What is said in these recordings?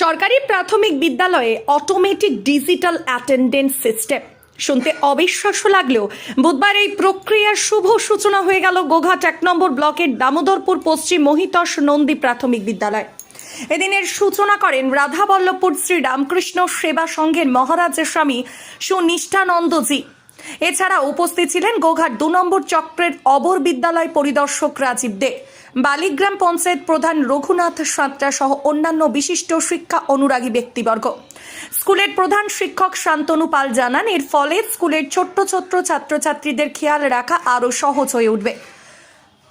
সরকারি প্রাথমিক বিদ্যালয়ে অটোমেটিক ডিজিটাল অ্যাটেন্ডেন্স সিস্টেম শুনতে অবিশ্বাস্য লাগলেও বুধবার এই প্রক্রিয়ার শুভ সূচনা হয়ে গেল গোঘাট এক নম্বর ব্লকের দামোদরপুর পশ্চিম মহিতস নন্দী প্রাথমিক বিদ্যালয়। এদিনের সূচনা করেন রাধাবল্লভপুর শ্রী রামকৃষ্ণ সেবা সংঘের মহারাজের স্বামী সুনিষ্ঠানন্দজি। এছাড়া উপস্থিত ছিলেন গোঘাট দু নম্বর চক্রের অবর বিদ্যালয় পরিদর্শক রাজীব দে। বালিগ্রাম পঞ্চায়েত প্রধান রঘুনাথ সাঁতরা সহ অন্যান্য বিশিষ্ট শিক্ষা অনুরাগী ব্যক্তিবর্গ। স্কুলের প্রধান শিক্ষক শান্তনু পাল জানান, এর ফলে স্কুলের ছোট্ট ছোট্ট ছাত্রছাত্রীদের খেয়াল রাখা আরও সহজ হয়ে উঠবে।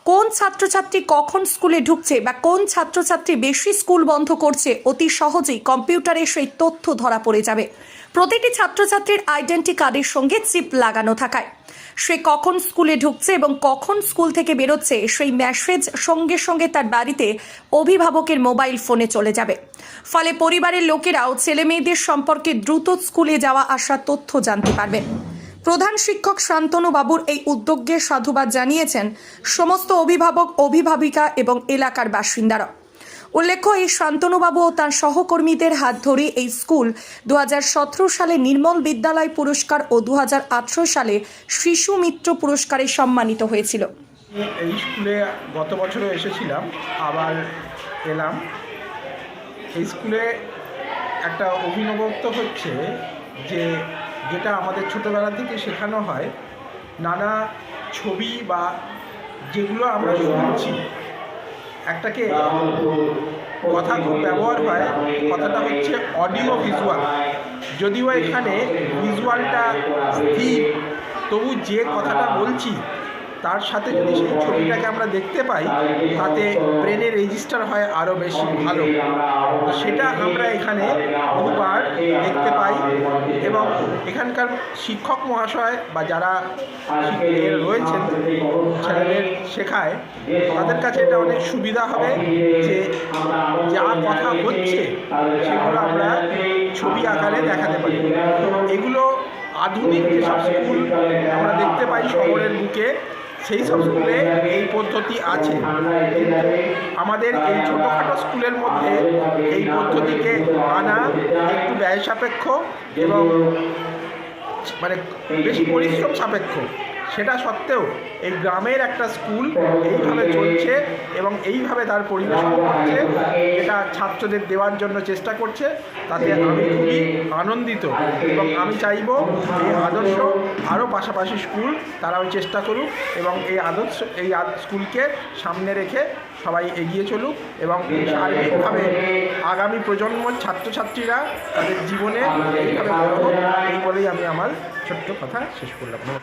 কোন ছাত্রছাত্রী কখন স্কুলে ঢুকছে বা কোন ছাত্রছাত্রী বেশি স্কুল বন্ধ করছে, অতি সহজেই কম্পিউটারে সেই তথ্য ধরা পড়ে যাবে। প্রতিটি ছাত্রছাত্রীর আইডেন্টি কার্ডের সঙ্গে চিপ লাগানো থাকায়। সে কখন স্কুলে ঢুকছে এবং কখন স্কুল থেকে বেরোচ্ছে, সেই মেসেজ সঙ্গে সঙ্গে তার বাড়িতে অভিভাবকের মোবাইল ফোনে চলে যাবে। ফলে পরিবারের লোকেরাও ছেলে মেয়েদের সম্পর্কে দ্রুত স্কুলে যাওয়া আসার তথ্য জানতে পারবেন প্রধান শিক্ষক শান্তনু বাবুর এই উদ্যোগকে সাধুবাদ জানিয়েছেন সমস্ত অভিভাবক, অভিভাবিকা এবং এলাকার বাসিন্দারা। উল্লেখ্য, এই শান্তনুবাবু ও তার সহকর্মীদের হাত ধরে এই স্কুল দু হাজার সতেরো সালে নির্মল বিদ্যালয় পুরস্কার ও দু হাজার আঠেরো সালে শিশু মিত্র পুরস্কারে সম্মানিত হয়েছিল। এই স্কুলে গত বছরও এসেছিলাম, আবার এলাম। এই স্কুলে একটা অভিনবত্ব হচ্ছে যে, যেটা আমাদের ছোটোবেলা থেকে শেখানো হয়, নানা ছবি বা যেগুলো আমরা শুনছি একটাকে কথা ব্যবহার হয়, কথাটা হচ্ছে অডিও ভিজুয়াল যদিও এখানে ভিজুয়ালটা স্থির, তবু যে কথাটা বলছি তার সাথে যদি সেই ছবিটাকে আমরা দেখতে পাই, তাতে ব্রেনে রেজিস্টার হয় আরও বেশি ভালো। সেটা আমরা এখানে বহুবার দেখতে পাই এবং এখানকার শিক্ষক মহাশয় বা যারা রয়েছেন ছেলেদের শেখায়, তাদের কাছে এটা অনেক সুবিধা হবে যে যা কথা হচ্ছে সেগুলো আমরা ছবি আকারে দেখাতে পারি। এগুলো আধুনিক যেসব স্কুল আমরা দেখতে পাই শহরের বুকে সেই সব স্কুলে এই পদ্ধতি আছে। আমাদের এই ছোটোখাটো স্কুলের মধ্যে এই পদ্ধতিকে আনা একটু ব্যয় সাপেক্ষ এবং মানে বেশি পরিশ্রম সাপেক্ষ। সেটা সত্ত্বেও এই গ্রামের একটা স্কুল এইভাবে চলছে এবং এইভাবে তার পরিবেশন করছে যেটা ছাত্রদের দেওয়ার জন্য চেষ্টা করছে, তাতে আমি খুবই আনন্দিত এবং আমি চাইব এই আদর্শ আরও পাশাপাশি স্কুল তারাও চেষ্টা করুক এবং এই আদর্শ, এই স্কুলকে সামনে রেখে সবাই এগিয়ে চলুক এবং সার্বিকভাবে আগামী প্রজন্মর ছাত্রছাত্রীরা তাদের জীবনে এইভাবে হোক, এই বলেই আমি আমার ছোট্ট কথা শেষ করলাম।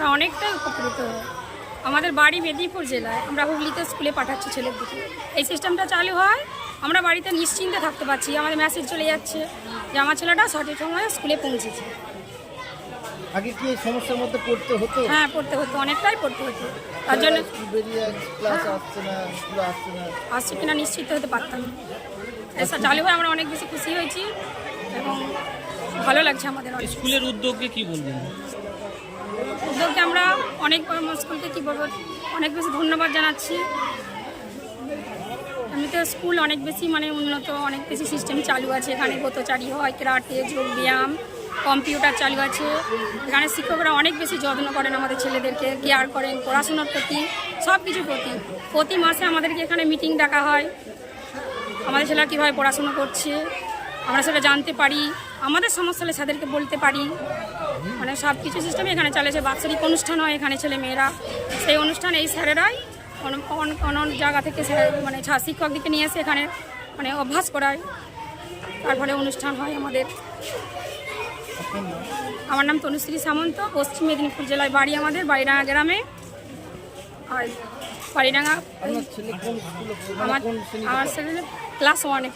আমরা অনেকটাই উপকৃত হই। আমাদের বাড়ি মেদিনীপুর জেলায় আমরা হুগলিতে স্কুলে পাঠাচ্ছি ছেলেদেরকে এই সিস্টেমটা চালু হয় আমরা বাড়িতে নিশ্চিন্তে থাকতে পারছি। আমাদের মেসেজ চলে যাচ্ছে যে আমার ছেলেটা সঠিক সময়ে স্কুলে পৌঁছেছে। আগে কি সমস্যার মধ্যে পড়তে হতো? হ্যাঁ পড়তে হতো অনেকটাই পড়তে হতো। তার জন্য ক্লাস আসছে না স্কুল আসছে না? আসছে কিনা নিশ্চিত হতে পারতাম। না। এসব চালু হয়ে আমরা অনেক বেশি খুশি হয়েছি এবং ভালো লাগছে আমাদের স্কুলের উদ্যোগকে কি বলবেন? উদ্যোগকে আমরা অনেক স্কুলকে কী বলব, অনেক বেশি ধন্যবাদ জানাচ্ছি। এমনিতে স্কুল অনেক বেশি মানে উন্নত, অনেক বেশি সিস্টেম চালু আছে। এখানে গতচারী হয়, ক্রাটে যোগ ব্যায়াম কম্পিউটার চালু আছে। এখানে শিক্ষকরা অনেক বেশি যত্ন করেন আমাদের ছেলেদেরকে কেয়ার করেন পড়াশোনার প্রতি সব কিছু প্রতি। প্রতি মাসে আমাদেরকে এখানে মিটিং ডাকা হয়। আমাদের ছেলেরা কীভাবে পড়াশোনা করছে, আমরা সেটা জানতে পারি। আমাদের সমস্যা হলে তাদেরকে বলতে পারি। মানে সব কিছু সিস্টেমে এখানে চলেছে বাৎসরিক অনুষ্ঠান হয় এখানে ছেলে মেয়েরা। সেই অনুষ্ঠান এই স্যারেরাই অন- জায়গা থেকে স্যার মানে ছা- শিক্ষকদিকে নিয়ে এসে এখানে মানে অভ্যাস করায়। তারপরে অনুষ্ঠান হয় আমাদের। আমার নাম তনুশ্রী সামন্ত পশ্চিম মেদিনীপুর জেলায় বাড়ি আমাদের বাড়িডাঙ্গা গ্রামে। আর বাড়িডাঙ্গা পড়ে? আমার আমার ছেলে ক্লাস ওয়ানে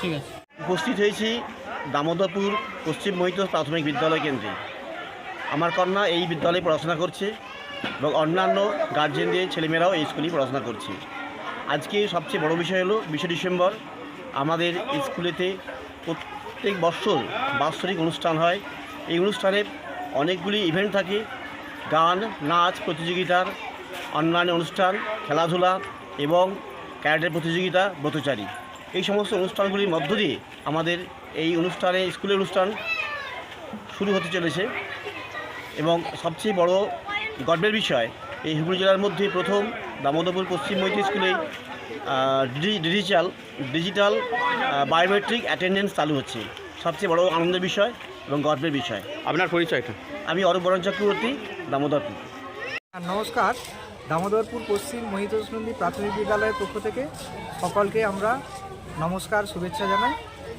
ঠিক আছে। উপস্থিত হয়েছি। দামোদরপুর পশ্চিম মহিত প্রাথমিক বিদ্যালয় কেন্দ্রে। আমার কন্যা এই বিদ্যালয়ে পড়াশোনা করছে এবং অন্যান্য গার্জেনদের ছেলেমেয়েরাও এই স্কুলেই পড়াশোনা করছে। আজকে সবচেয়ে বড় বিষয় হলো বিশে ডিসেম্বর। আমাদের স্কুলেতে প্রত্যেক বছর বাৎসরিক অনুষ্ঠান হয়। এই অনুষ্ঠানে অনেকগুলি ইভেন্ট থাকে। গান, নাচ প্রতিযোগিতার অন্যান্য অনুষ্ঠান, খেলাধুলা এবং ক্যারাটের প্রতিযোগিতা, ব্রতচারী। এই সমস্ত অনুষ্ঠানগুলির মধ্য দিয়ে আমাদের এই অনুষ্ঠানে স্কুলের অনুষ্ঠান শুরু হতে চলেছে এবং সবচেয়ে বড় গর্বের বিষয় এই হুগলি জেলার মধ্যে প্রথম দামোদরপুর পশ্চিম মৈত্রী স্কুলে ডিজিটাল ডিজিটাল বায়োমেট্রিক অ্যাটেন্ডেন্স চালু হচ্ছে। সবচেয়ে বড় আনন্দের বিষয় এবং গর্বের বিষয়। আপনার পরিচয়টা? আমি অরূপ বরণ চক্রবর্তী দামোদরপুর। নমস্কার। দামোদরপুর পশ্চিম মহিতোষনন্দী প্রাথমিক বিদ্যালয়ের পক্ষ থেকে সকলকে আমরা নমস্কার শুভেচ্ছা জানাই।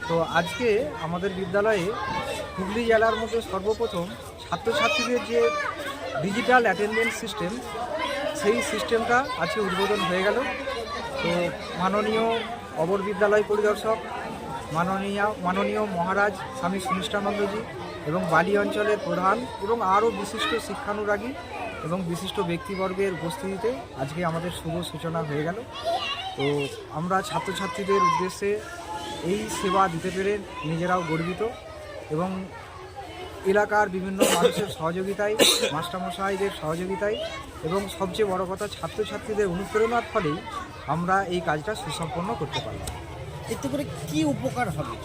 তো আজকে আমাদের বিদ্যালয়ে হুগলি জেলার মধ্যে সর্বপ্রথম ছাত্রছাত্রীদের যে ডিজিটাল অ্যাটেন্ডেন্স সিস্টেম সেই সিস্টেমটা আজকে উদ্বোধন হয়ে গেল। তো মাননীয় অবর বিদ্যালয় পরিদর্শক, মাননীয় মাননীয় মহারাজ স্বামী সুনিষ্ঠানন্দজি এবং বালি অঞ্চলের প্রধান এবং আরও বিশিষ্ট শিক্ষানুরাগী এবং বিশিষ্ট ব্যক্তিবর্গের উপস্থিতিতে আজকে আমাদের শুভ সূচনা হয়ে গেল। তো আমরা ছাত্রছাত্রীদের উদ্দেশ্যে এই সেবা দিতে পেরে নিজেরাও গর্বিত এবং এলাকার বিভিন্ন মানুষের সহযোগিতায় মাস্টারমশাইদের সহযোগিতায় এবং সবচেয়ে বড় কথা ছাত্রছাত্রীদের অনুপ্রেরণার ফলেই আমরা এই কাজটা সুসম্পন্ন করতে পারলাম। এতে করে কি উপকার হবে?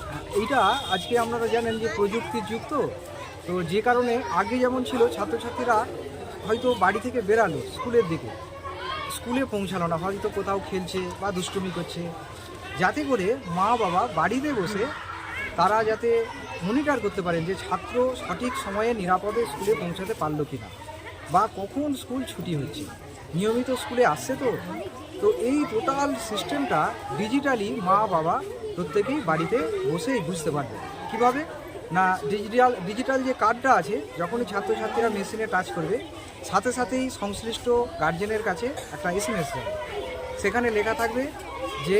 এইটা আজকে আপনারা জানেন যে প্রযুক্তির যুগ তো। তো যে কারণে আগে যেমন ছিল ছাত্রছাত্রীরা হয়তো বাড়ি থেকে বেরালো স্কুলের দিকে। স্কুলে পৌঁছালো না হয়তো কোথাও খেলছে বা দুষ্টুমি করছে। যাতে করে মা বাবা বাড়িতে বসে তারা যাতে মনিটর করতে পারেন যে ছাত্র সঠিক সময়ে নিরাপদে স্কুলে পৌঁছাতে পারল কি না বা কখন স্কুল ছুটি হচ্ছে। নিয়মিত স্কুলে আসছে তো? তো এই টোটাল সিস্টেমটা ডিজিটালি মা বাবা প্রত্যেকেই বাড়িতে বসেই বুঝতে পারবে। কীভাবে? না ডিজিটাল ডিজিটাল যে কার্ডটা আছে, যখনই ছাত্রছাত্রীরা মেশিনে টাচ করবে, সাথে সাথেই সংশ্লিষ্ট গার্জেনের কাছে একটা এস এম এস যাবে সেখানে লেখা থাকবে যে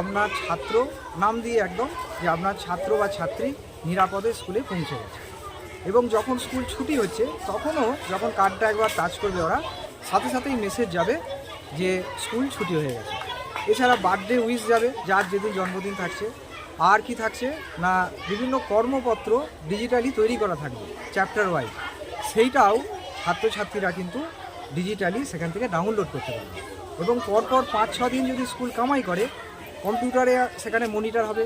আপনার ছাত্র নাম দিয়ে একদম যে আপনার ছাত্র বা ছাত্রী নিরাপদে স্কুলে পৌঁছে গেছে। এবং যখন স্কুল ছুটি হচ্ছে, তখনও যখন কার্ডটা একবার টাচ করবে ওরা, সাথে সাথেই মেসেজ যাবে যে স্কুল ছুটি হয়ে গেছে। এছাড়া বার্থডে উইশ যাবে, যার যেদিন জন্মদিন থাকছে, আর কি থাকছে না বিভিন্ন কর্মপত্র ডিজিটালি তৈরি করা থাকবে চ্যাপ্টার ওয়াইজ সেইটাও ছাত্রছাত্রীরা কিন্তু ডিজিটালি সেখান থেকে ডাউনলোড করতে পারবে। এবং পরপর পাঁচ ছ দিন যদি স্কুল কামাই করে কম্পিউটারে সেখানে মনিটর হবে,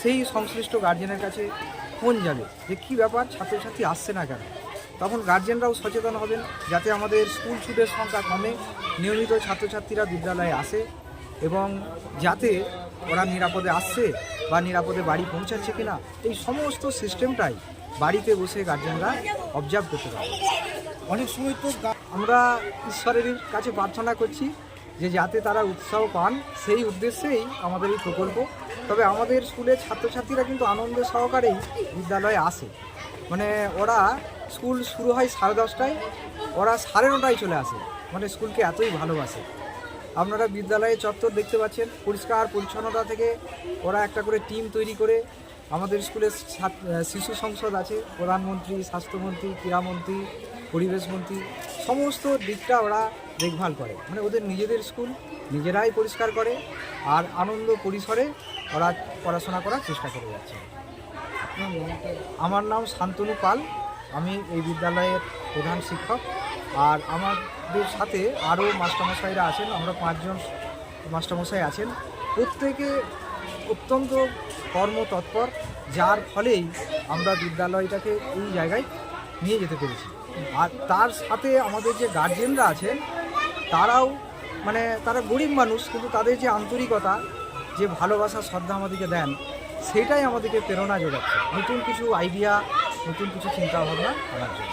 সেই সংশ্লিষ্ট গার্জেনের কাছে ফোন যাবে যে কী ব্যাপার, ছাত্রছাত্রী আসছে না কেন? তখন গার্জেনরাও সচেতন হবেন যাতে আমাদের স্কুল ছুটের সংখ্যা কমে, নিয়মিত ছাত্রছাত্রীরা বিদ্যালয়ে আসে এবং যাতে ওরা নিরাপদে আসছে বা নিরাপদে বাড়ি পৌঁছাচ্ছে কিনা, এই সমস্ত সিস্টেমটাই বাড়িতে বসে গার্জেনরা অবজার্ভ করতে পারে। অনেক সময় তো আমরা ঈশ্বরের কাছে প্রার্থনা করছি যে যাতে তারা উৎসাহ পান, সেই উদ্দেশ্যেই আমাদের এই প্রকল্প। তবে আমাদের স্কুলের ছাত্রছাত্রীরা কিন্তু আনন্দ সহকারেই বিদ্যালয়ে আসে। মানে ওরা স্কুল শুরু হয় সাড়ে দশটায়, ওরা সাড়ে নটায় চলে আসে। মানে স্কুলকে এতই ভালোবাসে। আপনারা বিদ্যালয়ে চত্বর দেখতে পাচ্ছেন, পরিষ্কার পরিচ্ছন্নতা থেকে ওরা একটা করে টিম তৈরি করে আমাদের স্কুলে শিশু সংসদ আছে, প্রধানমন্ত্রী, স্বাস্থ্যমন্ত্রী, ক্রীড়ামন্ত্রী, পরিবেশ মন্ত্রী, সমস্ত দিকটা ওরা দেখভাল করে। মানে ওদের নিজেদের স্কুল নিজেরাই পরিষ্কার করে আর আনন্দ পরিসরে ওরা পড়াশোনা করার চেষ্টা করে যাচ্ছে। আমার নাম শান্তনু পাল, আমি এই বিদ্যালয়ের প্রধান শিক্ষক। আর আমাদের সাথে আরও মাস্টারমশাইরা আছেন, আমরা পাঁচজন মাস্টারমশাই আছেন। প্রত্যেকে অত্যন্ত কর্মতৎপর, যার ফলেই আমরা বিদ্যালয়টাকে এই জায়গায় নিয়ে যেতে পেরেছি। আর তার সাথে আমাদের যে গার্জেনরা আছেন, তারাও মানে তারা গরিব মানুষ, কিন্তু তাদের যে আন্তরিকতা, যে ভালোবাসা, শ্রদ্ধা আমাদেরকে দেন, সেটাই আমাদেরকে প্রেরণা যোগাচ্ছে। নতুন কিছু আইডিয়া নতুন কিছু চিন্তাভাবনা করার জন্য।